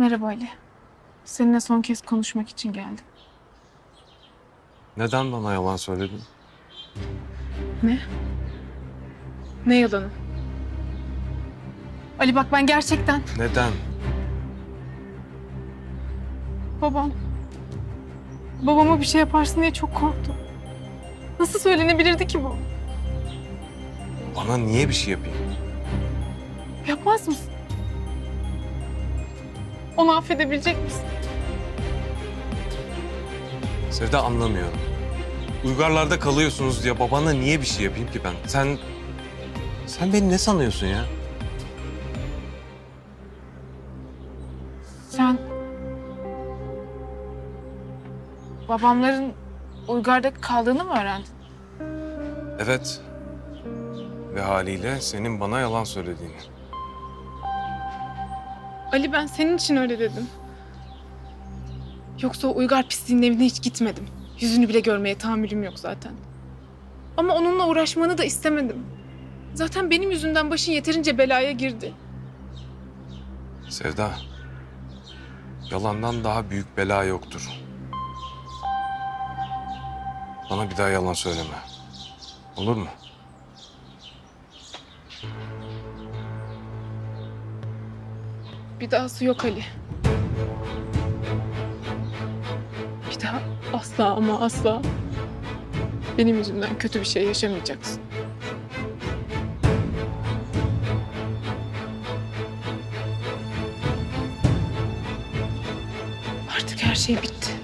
Merhaba Ali. Seninle son kez konuşmak için geldim. Neden bana yalan söyledin? Ne? Ne yalanı? Ali bak ben gerçekten Neden? babam. Babama bir şey yaparsın diye çok korktum. Nasıl söylenebilirdi ki bu? Bana niye bir şey yapayım? Yapmaz mısın? Onu affedebilecek misin? Sevda anlamıyorum. Uygarlarda kalıyorsunuz diye babana niye bir şey yapayım ki ben? Sen... Sen beni ne sanıyorsun ya? Sen... Babamların Uygar'da kaldığını mı öğrendin? Evet. Ve haliyle senin bana yalan söylediğini. Ali ben senin için öyle dedim. Yoksa o Uygar pisliğinin evine hiç gitmedim. Yüzünü bile görmeye tahammülüm yok zaten. Ama onunla uğraşmanı da istemedim. Zaten benim yüzümden başın yeterince belaya girdi. Sevda. Yalandan daha büyük bela yoktur. Bana bir daha yalan söyleme. Olur mu? Bir dahası yok Ali. Bir daha asla ama asla benim yüzümden kötü bir şey yaşamayacaksın. Artık her şey bitti.